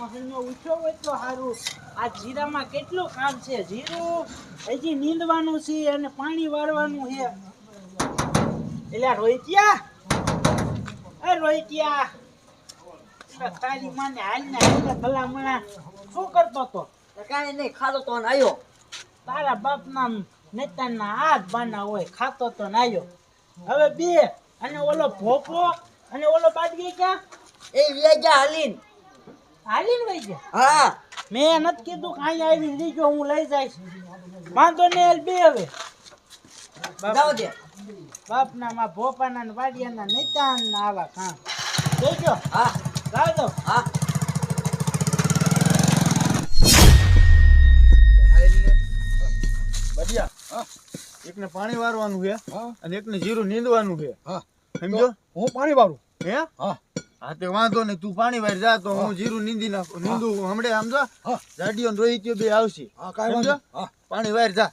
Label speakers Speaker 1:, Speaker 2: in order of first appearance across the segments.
Speaker 1: ઉઠ્યો હોય એટલો સારું. આ જીરામાં કેટલું કામ છે? જીરું હજી નીંદવાનું છે અને પાણી વાળવાનું છે. એટલે રોહિત્યા એ રોહિત્યા તારી માને હાલને હાલ ને ભલામણા શું કરતો તો?
Speaker 2: કાંઈ નહીં ખાતો તો ને આવ્યો
Speaker 1: તારા બાપના નેતાના હાથ બાના હોય ખાતો તો નાયો હવે બે અને ઓલો ભોપો અને ઓલો બાદગી ક્યાં?
Speaker 2: એ વ્યાજા હાલીન.
Speaker 1: હાલીને વઈ ગયા.
Speaker 2: હા.
Speaker 1: મેં નથી કીધું કે આવી લીજો હું લઈ જઈશ. વાંધો ને હાલ બે હવે.
Speaker 2: જાવ દે
Speaker 1: બાપના માં ભોપાના ને વાડિયાના નેતા ના આવા કામ. જોજો
Speaker 2: હા.
Speaker 1: જાવ દો
Speaker 2: હા.
Speaker 3: બઢિયા. એકને પાણી વારવાનું છે
Speaker 4: હા.
Speaker 3: અને એકને જીરું નીંદવાનું છે.
Speaker 4: હા.
Speaker 3: સમજો?
Speaker 4: હું પાણી વાળું
Speaker 3: હે?
Speaker 4: હા.
Speaker 3: હા તે વાંધો નહીં તું પાણી વાર જા તો હું જીરું નીંદી નાખું. નીંદું હમણે સમજો જાડીઓ ને રોહિત્યો બે આવશે.
Speaker 4: હા કાંઈ વાંધો
Speaker 3: પાણી વાર જા.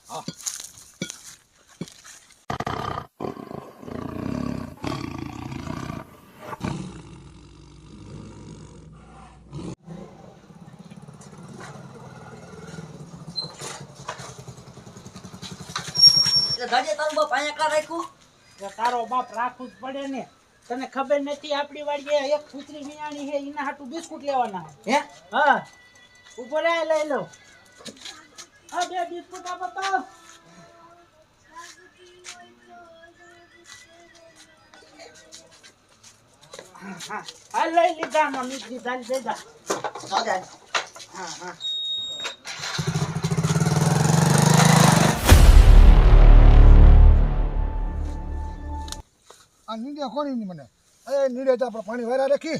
Speaker 2: દાદી તારું બાપ અહીંયા કા રાખ્યું?
Speaker 1: તારો બાપ રાખવું જ પડે ને. તને ખબર નથી આપણી વાડીએ એક કૂતરી વિયાણી છે એના હાટું બિસ્કુટ લેવાના
Speaker 2: હે?
Speaker 1: હા. ઊભો રહે લઈ લો. હા બે બિસ્કુટ આપો તો. હા, લઈ લીધા મમ્મી
Speaker 2: જાઓ દે
Speaker 1: હા હા.
Speaker 4: નીંદે કોની મને. અરે નીડે તો આપણે પાણી વારા રાખી.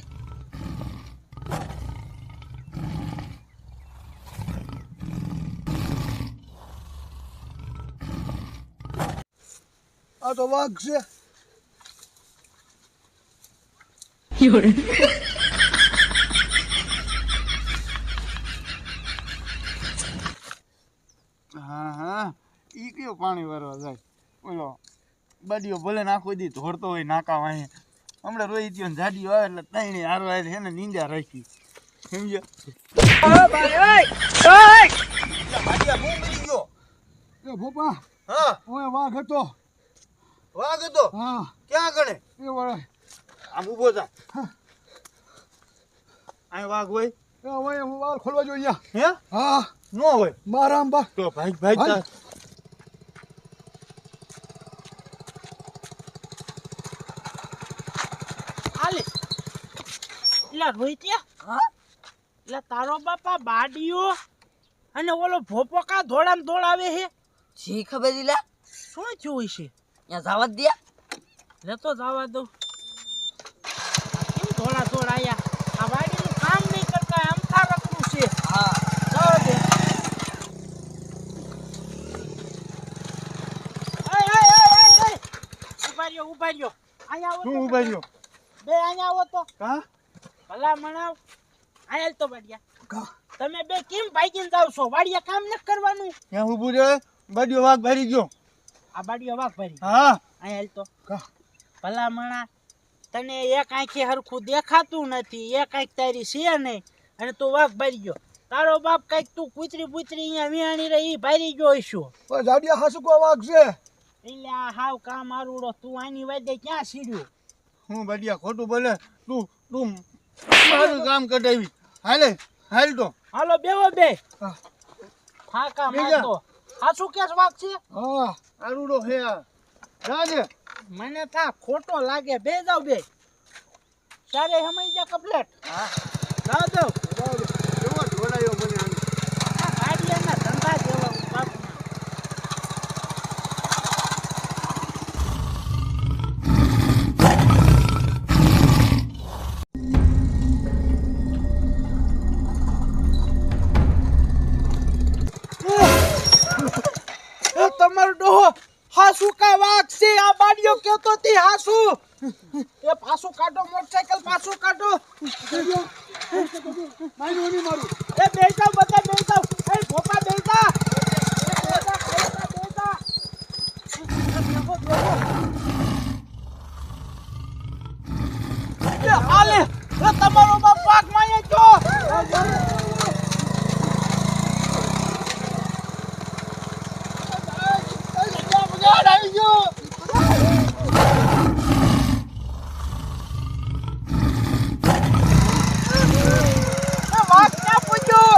Speaker 4: આ તો વાઘ છે.
Speaker 3: હા હા. ઈ કયો પાણી વારવા જાય? ઓલો બડીયો ભલે નાખો દી ધોરતો હોય નાકા વાહે. હમણાં રોઈ ગયો જાડીઓ આવે એટલે તૈણી હારવા એટલે એને નીંદ્યા રાખી. સમજો ભાડિયા હું મરી ગયો
Speaker 4: એ ભોપા
Speaker 3: હા?
Speaker 4: ઓય વાઘ હતો.
Speaker 3: વાઘ હતો?
Speaker 4: હા.
Speaker 3: ક્યાં ગણે?
Speaker 4: એ વળે.
Speaker 3: આમ ઊભો થા. અહીં વાઘ હોય?
Speaker 4: એ ઓય હું ખોલવા જોઈએ
Speaker 3: હે?
Speaker 4: હા.
Speaker 3: નો હોય.
Speaker 4: મારા બા
Speaker 3: તો ભાઈ ભાઈ
Speaker 4: હાલ.
Speaker 3: તા-
Speaker 1: હાલે એટલે રોહિત્યા
Speaker 2: હા?
Speaker 1: એટલે તારો બાપા બાડીઓ અને ઓલો ભોપો કા ધોળામ ધોળાવે છે
Speaker 2: જી ખબર દીલા લે?
Speaker 1: શું થયું છે
Speaker 2: ત્યાં જવા જ લે
Speaker 1: તો જવા દઉં. આ કેમ ધોળા ધોળ આયા? આ વાડીનું કામ નહીં કરતા આમ થારકનું છે.
Speaker 2: હા.
Speaker 1: જવા દે. ઊભા રહ્યો ઊભા રહ્યો. અહીંયા આવો
Speaker 3: ઊભા રહ્યો?
Speaker 1: બે અહીંયા આવો તો.
Speaker 3: કા
Speaker 1: ભલા મણાવ. આયલ તો વાડિયા. તમે બે કેમ ભાગીને જાવ છો? વાડિયા કામ ન કરવાનું.
Speaker 3: ત્યાં ઊભું રે બડીયો વાઘ ભરી ગયો.
Speaker 1: આ બાડિયો વાઘ ભરી.
Speaker 3: હા.
Speaker 1: આયલ તો. ભલા મણા તને એક આંખે હરખું દેખાતું નથી એક આંખ તારી છે નહીં અને તું વાઘ ભરી ગયો. તારો બાપ કંઈક તું કૂતરી પૂતરી અહીંયા વિયાણી રહી ભારી ગયો હશું.
Speaker 4: જાડિયા હાસુકો વાઘ છે?
Speaker 1: એટલે આ હાવ કામ આરુડો તું આની વાદે ક્યાં સીડ્યું?
Speaker 3: હું બડિયા ખોટું બોલે તું તું મારું કામ કઢાવી. હાલે હાલ તો.
Speaker 1: હાલો બેવો બે.
Speaker 4: હા.
Speaker 1: ફાકા. મારતો. આ શું કેસ વાઘ છે?
Speaker 4: હા
Speaker 3: આરુડો હે આ. રાજે
Speaker 1: મને થા ખોટો લાગે. બે જાવ બે. સારે સમય જા કપલેટ.
Speaker 3: હા.
Speaker 1: જાવ. જાવ. એ તમારો ડોહો હાસુ કા વાક છે, આ બાડીઓ કેતો તી હાસુ. એ પાછું કાઢો મોટરસાઇકલ પાછું કાઢો.
Speaker 4: મારું નહીં મારું
Speaker 1: એ બેટા બધા બેટા એ ભોપા
Speaker 3: બેટા તમારો બાપ પાકમાં છો એ વાત ક્યાં પૂછ્યો